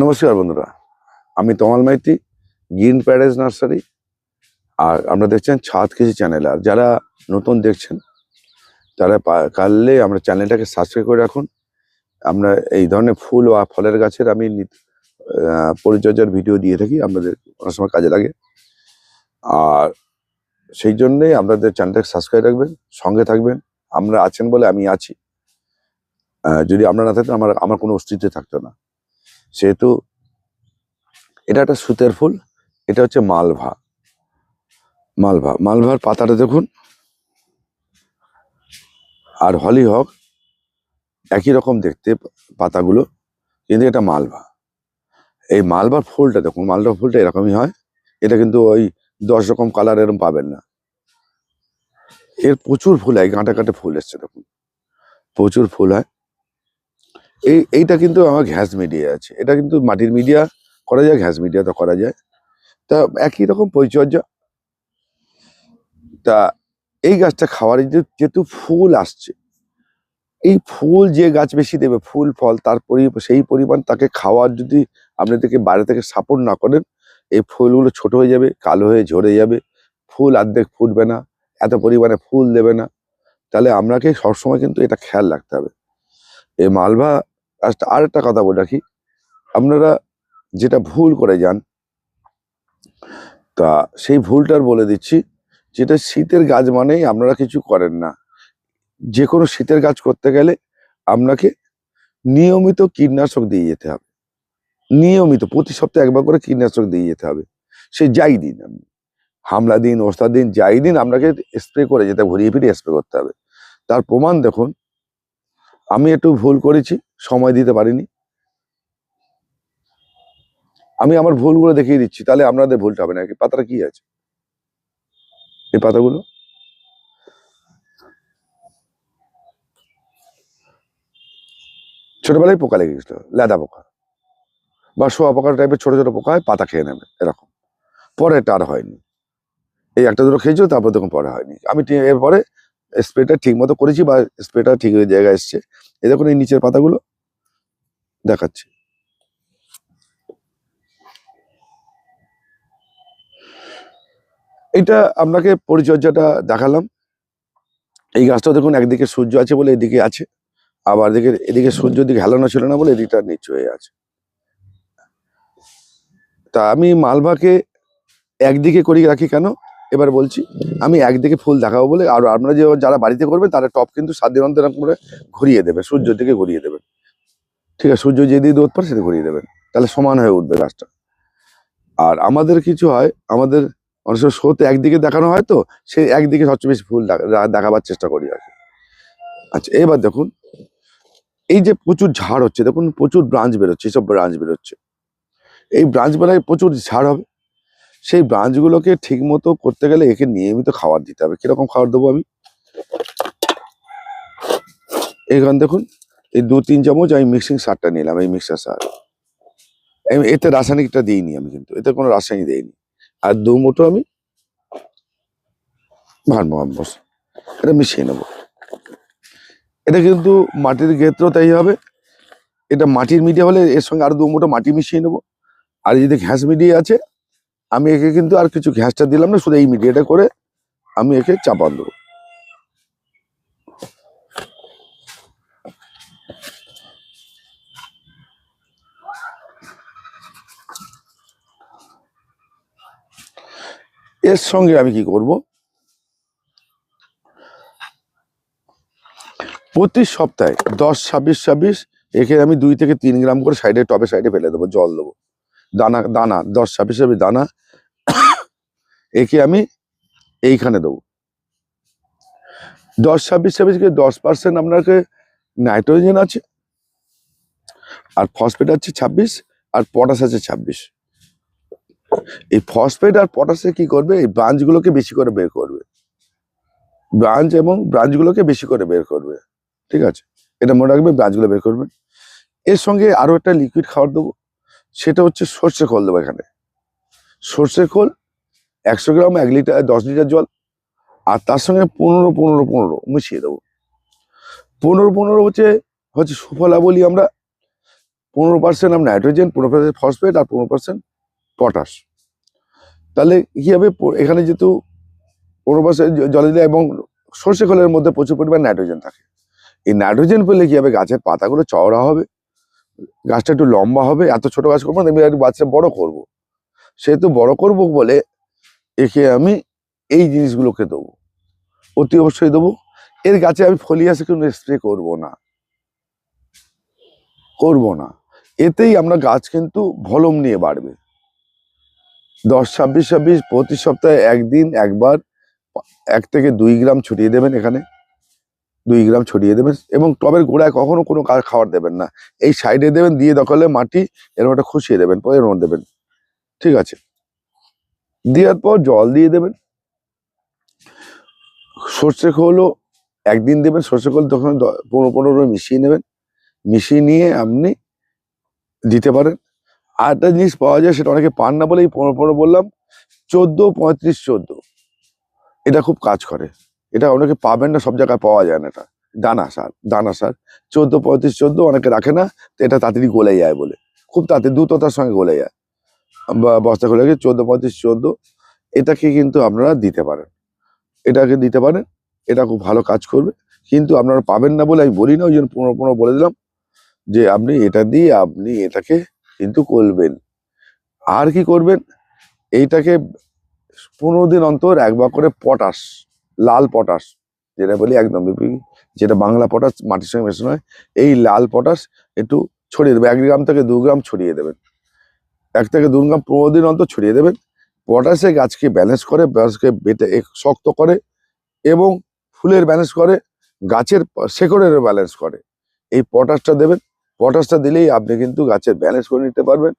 নমস্কার বন্ধুরা, আমি Tamal Maiti, green paradise nursery, আর আমরা দেখছেন ছাদ কৃষি চ্যানেল। আর যারা নতুন দেখছেন, তারা পারলে আমরা চ্যানেলটাকে সাবস্ক্রাইব করে রাখুন। আমরা এই ধরনের ফুল বা ফলের গাছের আমি পরিচর্যার ভিডিও দিয়ে থাকি, আপনাদের অনেক সময় কাজে লাগে। আর সেই জন্যেই আপনাদের চ্যানেলটাকে সাবস্ক্রাইব রাখবেন, সঙ্গে থাকবেন। আমরা আছেন বলে আমি আছি। যদি আপনারা না থাকতেন আমার আমার কোনো অস্তিত্ব থাকতো না। সেহেতু এটা একটা সুতের ফুল, এটা হচ্ছে মালভা। মালভা, মালভার পাতাটা দেখুন। আর হলি হক, একই রকম দেখতে পাতাগুলো, কিন্তু এটা মালভা। এই মালবার ফুলটা দেখুন মালভা ফুলটা এরকমই হয়। এটা কিন্তু ওই দশ রকম কালার এরকম পাবেন না। এর প্রচুর ফুল হয় গাঁটা গাঁটে ফুল এসছে দেখুন। প্রচুর ফুল হয়। এই, এইটা কিন্তু আমার ঘ্যাস মিডিয়া আছে। এটা কিন্তু মাটির মিডিয়া করা যায়, ঘ্যাস মিডিয়া তো করা যায়। তা একই রকম পরিচর্যা। তা এই গাছটা খাওয়ার যেহেতু ফুল আসছে, এই ফুল যে গাছ বেশি দেবে, ফুল, ফল, তার সেই পরিমাণ তাকে খাওয়ার যদি আপনি থেকে বাইরে থেকে সাপোর্ট না করেন, এই ফুলগুলো ছোট হয়ে যাবে, কালো হয়ে ঝরে যাবে, ফুল অর্ধেক ফুটবে না, এত পরিমাণে ফুল দেবে না। তাহলে আপনাকে সবসময় কিন্তু এটা খেয়াল রাখতে হবে। এই মালভা আর একটা কথা বলে রাখি। আপনারা যেটা ভুল করে যান, তা সেই ভুলটার বলে দিচ্ছি, যেটা শীতের গাছ মানেই আপনারা কিছু করেন না। যে কোনো শীতের গাছ করতে গেলে আপনাকে নিয়মিত কীটনাশক দিয়ে যেতে হবে। নিয়মিত, প্রতি সপ্তাহে একবার করে কীটনাশক দিয়ে যেতে হবে। সে যাই দিন আপনি। হামলা দিন ওস্তাদ দিন, যাই দিন, আপনাকে স্প্রে করে যেতে, ঘুরিয়ে ফিরিয়ে স্প্রে করতে হবে। তার প্রমাণ দেখুন আমি একটু ভুল করেছি, সময় দিতে পারিনি। আমি আমার ভুলগুলো দেখিয়ে দিচ্ছি, তাহলে আপনাদের ভুলটা হবে না। কি পাতাটা কি আছে? এই পাতাগুলো? ছোটবেলায় পোকা লেগে গেছিল, লেদা পোকা। বা শোয়া পোকা টাইপের ছোট ছোট পোকা হয়, পাতা খেয়ে নেবে, এরকম। পরে এটা আর হয়নি। এই একটা দুটো খেয়েছিল তারপর দেখুন পরে হয়নি। আমি এরপরে স্প্রেটা ঠিক মতো করেছি বা স্প্রেটা ঠিক জায়গায় এসছে। এই দেখুন এই নিচের পাতাগুলো দেখাচ্ছি। এটা আপনাকে পরিচর্যাটা দেখালাম। এই গাছটা দেখুন একদিকে সূর্য আছে বলে এদিকে আছে, আবার এদিকে এদিকে সূর্য দিকে হেলানো ছিল না বলে এদিকটা নিচু হয়ে আছে। তা আমি মালভাকে একদিকে করি রাখি কেন? এবার বলছি, আমি একদিকে ফুল দেখাবো বলে, আর আপনারা যে যারা বাড়িতে করবে তারা টপ কিন্তু সাত দিন অন্তর করে ঘুরিয়ে দেবে সূর্যের দিকে ঘুরিয়ে দেবেন ঠিক আছে, সূর্য যে দিয়ে রোদ পড়ে সেটা ঘুরিয়ে দেবেন তাহলে সমান হয়ে উঠবে গাছটা। আর আমাদের কিছু হয়, আমাদের অনেক সময় শোতে একদিকে দেখানো হয় তো, সেই একদিকে সবচেয়ে বেশি ফুল দেখা- দেখাবার চেষ্টা করি আর। আচ্ছা এবার দেখুন, এই যে প্রচুর ঝাড় হচ্ছে, দেখুন প্রচুর ব্রাঞ্চ বেরোচ্ছে, এইসব ব্রাঞ্চ বেরোচ্ছে। এই ব্রাঞ্চ বেলায় প্রচুর ঝাড় হবে। সেই ব্রাঞ্চগুলোকে ঠিক মতো করতে গেলে একে নিয়মিত খাবার দিতে হবে। কীরকম খাবার দেবো আমি? এখানে দেখুন, এই দু তিন চামচ আমি মিক্সিং সারটা নিলাম, এই মিক্সার সার। আমি এতে রাসায়নিকটা দিইনি আমি কিন্তু, এতে কোনো রাসায়নিক দিইনি। আর দু মুঠো আমি ভার্মোহাম্বস এটা মিশিয়ে নেব। এটা কিন্তু মাটির ক্ষেত্র তাই হবে। এটা মাটির মিডিয়া হলে এর সঙ্গে আরও দু মুঠো মাটি মিশিয়ে নেব। আর যদি ঘ্যাস মিডিয়া আছে আমি একে কিন্তু আর কিছু ঘ্যাসটা দিলাম না, শুধু এই মিডিয়াটা করে আমি একে চাপান দেবো। এর সঙ্গে আমি কি করব? প্রতি সপ্তাহে দশ ছাব্বিশ ছাব্বিশ একে আমি দুই থেকে তিন গ্রাম করে সাইডে, টবে সাইডে ফেলে দেবো, জল দেবো। দানা দানা, দশ ছাব্বিশ ছাব্বিশ দানা, একে আমি এইখানে দেবো। দশ ছাব্বিশ ছাব্বিশকে দশ পার্সেন্ট আপনাকে নাইট্রোজেন আছে, আর ফসফেট আছে ছাব্বিশ, আর পটাশ আছে ছাব্বিশ। এই ফসফেট আর পটাশে কি করবে? এই ব্রাঞ্চগুলোকে বেশি করে বের করবে। ব্রাঞ্চ এবং ব্রাঞ্চগুলোকে বেশি করে বের করবে। ঠিক আছে? এটা মনে রাখবে ব্রাঞ্চগুলো বের করবে। এর সঙ্গে আরও একটা লিকুইড খাবার দেবো। সেটা হচ্ছে সর্ষে খোল দেবো এখানে। সর্ষে খোল একশো গ্রাম, এক লিটার, দশ লিটার জল, আর তার সঙ্গে পনেরো পনেরো পনেরো মিশিয়ে দেবো। পনেরো পনেরো হচ্ছে হচ্ছে সুফলা বলি আমরা। পনেরো পার্সেন্ট আপনার নাইট্রোজেন, পনেরো পার্সেন্ট ফসফেট, আর পনেরো পার্সেন্ট পটাশ। তাহলে কী হবে এখানে যেহেতু পনেরো পার্সেন্ট জলে দেয় এবং সর্ষে খোলের মধ্যে প্রচুর পরিমাণ নাইট্রোজেন থাকে। এই নাইট্রোজেন পেলে কী হবে, গাছের পাতাগুলো চওড়া হবে। গাছটা একটু লম্বা হবে, এত ছোট গাছ করব না, আমি একটু বাচ্চা বড় করব। সেহেতু বড় করব বলে একে আমি এই জিনিসগুলোকে দেবো। অতি অবশ্যই দেবো। এর গাছে আমি ফলিয়াসে কোনো স্প্রে করব না। করব না। এতেই আমরা গাছ কিন্তু ভলম নিয়ে বাড়বে। দশ, ছাব্বিশ ছাব্বিশ, প্রতি সপ্তাহে একদিন, একবার, এক থেকে দুই গ্রাম ছড়িয়ে দেবেন এখানে। দুই গ্রাম ছড়িয়ে দেবেন এবং টবের গোড়ায় কখনো কোনো খাবার দেবেন না। এই সাইডে দেবেন, দিয়ে দখলে মাটি, এরকম একটা খুশিয়ে দেবেন পরে এর মধ্যে দেবেন। ঠিক আছে? দেওয়ার পর জল দিয়ে দেবেন। সর্ষে খোলও একদিন দেবেন, সর্ষে খোল তখন পনেরো পনেরো মিশিয়ে নেবেন। মিশিয়ে নিয়ে আপনি দিতে পারেন। আর একটা জিনিস পাওয়া যায়, সেটা অনেকে পান না বলে এই পনেরো পনেরো বললাম, চোদ্দ, পঁয়ত্রিশ, চোদ্দ। এটা খুব কাজ করে। এটা অনেকে পাবেন না, সব জায়গায় পাওয়া যায় না এটা। দানা সার দানা সার। চোদ্দ পঁয়ত্রিশ চোদ্দ অনেকে রাখে না, তো এটা তাড়াতাড়ি গলে যায় বলে। খুব তাড়াতাড়ি, দ্রুততার সঙ্গে গলে যায়। বস্তা খুলে গিয়ে চোদ্দ পঁয়ত্রিশ চোদ্দ। এটাকে কিন্তু আপনারা দিতে পারেন। এটাকে দিতে পারেন, এটা খুব ভালো কাজ করবে। কিন্তু আপনারা পাবেন না বলে আমি বলি না, ওই জন্য পনেরো পনেরো বলে দিলাম যে আপনি এটা দিয়ে আপনি এটাকে কিন্তু করবেন। আর কি করবেন? এইটাকে পনেরো দিন অন্তর একবার করে পটাশ লাল পটাশ, যেটা বলি একদম যেটা বাংলা পটাশ, মাটির সঙ্গে মেশানো হয়, এই লাল পটাশ একটু ছড়িয়ে দেবে, এক গ্রাম থেকে দু গ্রাম ছড়িয়ে দেবেন এক থেকে দু গ্রাম পনেরো দিন অন্তর ছড়িয়ে দেবেন পটাশে গাছকে ব্যালেন্স করে গাছকে বেটে শক্ত করে এবং ফুলের ব্যালেন্স করে, গাছের শেকড়ের ব্যালেন্স করে। এই পটাশটা দেবেন, পটাশটা দিলেই আপনি কিন্তু গাছের ব্যালেন্স করে নিতে পারবেন।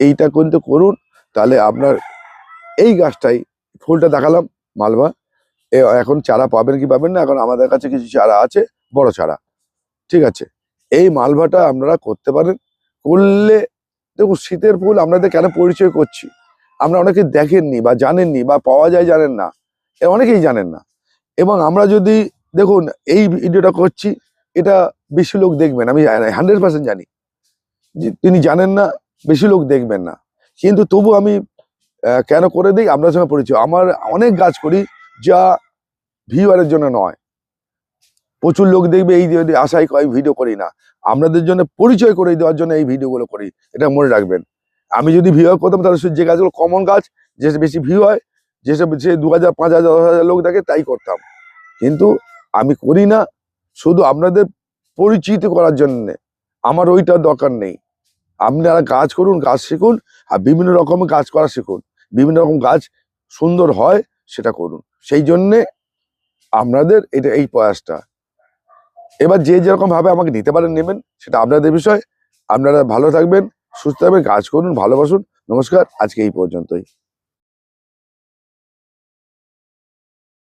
এইটা কিন্তু করুন, তাহলে আপনার এই গাছটাই, ফুলটা দেখালাম, মালবা। এখন চারা পাবেন কি পাবেন না, এখন আমাদের কাছে কিছু চারা আছে, বড় চারা। ঠিক আছে? এই মালভাটা আপনারা করতে পারেন, করলে দেখুন শীতের ফুল আপনাদের কেন পরিচয় করছি? আমরা অনেকে দেখেননি বা জানেননি বা পাওয়া যায় জানেন না, এ অনেকেই জানেন না। এবং আমরা যদি দেখুন এই ভিডিওটা করছি, এটা বেশি লোক দেখবেন, আমি হান্ড্রেড পার্সেন্ট জানি। তিনি জানেন না, বেশি লোক দেখবেন না। কিন্তু তবু আমি কেন করে দিই? আপনার সঙ্গে পরিচয়। আমার অনেক গাছ করি যা ভিউয়ারের জন্য নয়। প্রচুর লোক দেখবে এই আশাই আমি ভিডিও করি না। আপনাদের জন্য পরিচয় করে দেওয়ার জন্য এই ভিডিওগুলো করি, এটা মনে রাখবেন। আমি যদি ভিউ করতাম, তাহলে যে গাছগুলো কমন গাছ যে বেশি ভিউ হয় যেসব যে দু হাজার পাঁচ হাজার দশ হাজার লোক দেখে তাই করতাম। কিন্তু আমি করি না, শুধু আপনাদের পরিচিত করার জন্যে। আমার ওইটার দরকার নেই। আপনারা কাজ করুন গাছ শিখুন, আর বিভিন্ন রকমের কাজ করা শিখুন। বিভিন্ন রকম গাছ সুন্দর হয়, সেটা করুন। সেই জন্যে আপনাদের এটা এই প্রয়াসটা। এবার যে যেরকমভাবে আমাকে নিতে পারেন, নেবেন, সেটা আপনাদের বিষয়। আপনারা ভালো থাকবেন, সুস্থ থাকবেন, কাজ করুন, ভালোবাসুন। নমস্কার, আজকে এই পর্যন্তই।